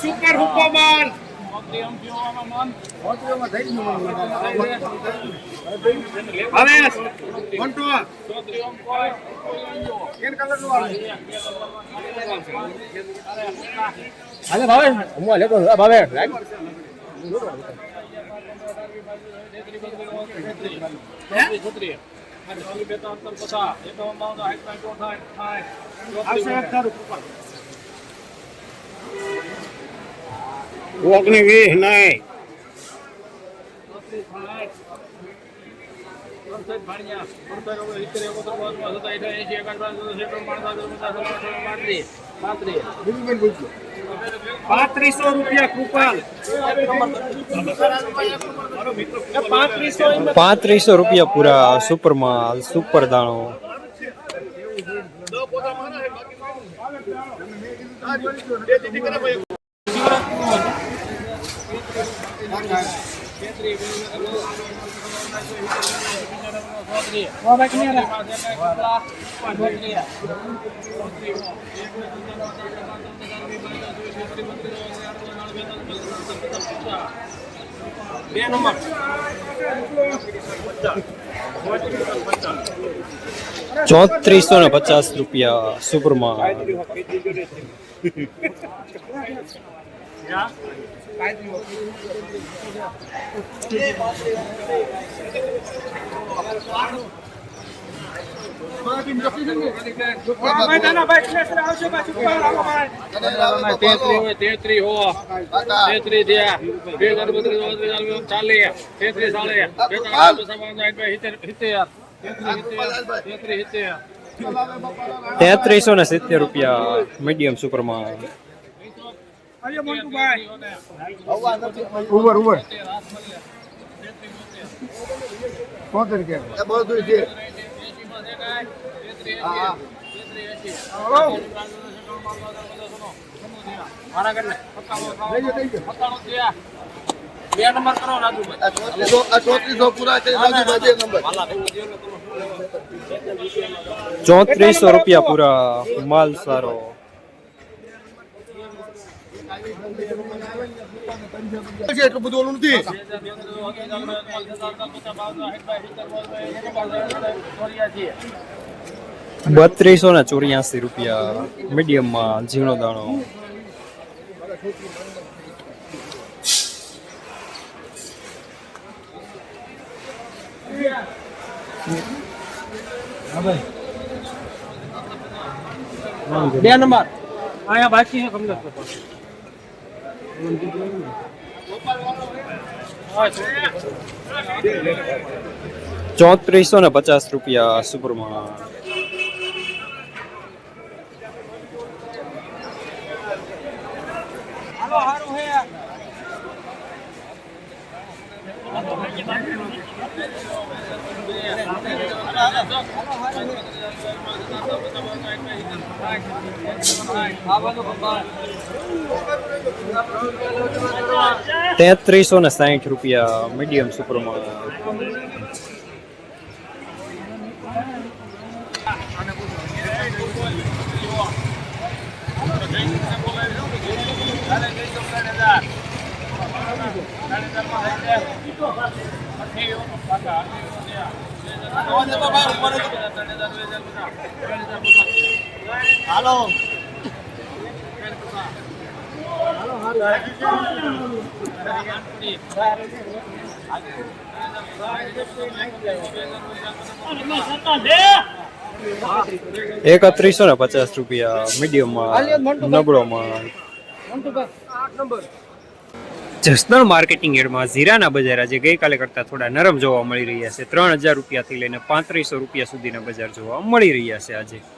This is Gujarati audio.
સુપર હુકોમાન હવે મોન્ટુ કેન કલરનું હાલે ભાવે હું લેતો ભાવે. આવશે એક તારું કૂપન. ઓગણી વીસ નહીં પાંત્રીસો રૂપિયા કૂપન પાંત્રીસો પાંત્રીસો રૂપિયા પૂરા સુપર માલ સુપર દાણો બે નંબર. ચોત્રીસો ને પચાસ રૂપિયા સુપર માલ તેત્રી હો તેત્રી થયા બે હજાર બત્રીસ ચાલીસ ચાલીસ તેત્રીસ ચાલીસ તેત્રીસ સિત્તેર તેત્રીસો ને સિત્તેર રૂપિયા મીડિયમ સુપર ઉબર ઉભર કોતર કે. બધું છે. બે નંબર કરો રાજુભાઈ ચોત્રીસો પૂરા કરી રાજુભાઈ બે નંબર. ચોત્રીસો રૂપિયા પૂરા. માલ સારો. છે એટલું બધું ઓલું નથી. બત્રીસો ને ચોર્યાસી રૂપિયા મીડિયમમાં ઝીણો દાણો. બે નંબર. અહીંયા બાકી છે કમલેશ પપ્પા ચોત્રીસો ને પચાસ રૂપિયા સુપર માલ તેત્રીસો ને સાહીઠ રૂપિયા મીડિયમ સુપર માલ હાલો એકત્રીસો ને પચાસ રૂપિયા મીડિયમમાં નબળો માલ જસદણ માર્કેટિંગ એડમાં ઝીરાના બજાર આજે ગઈકાલે કરતાં થોડા નરમ જોવા મળી રહ્યા છે. ત્રણ હજાર રૂપિયાથી લઈને પાંત્રીસો રૂપિયા સુધીના બજાર જોવા મળી રહ્યા છે આજે.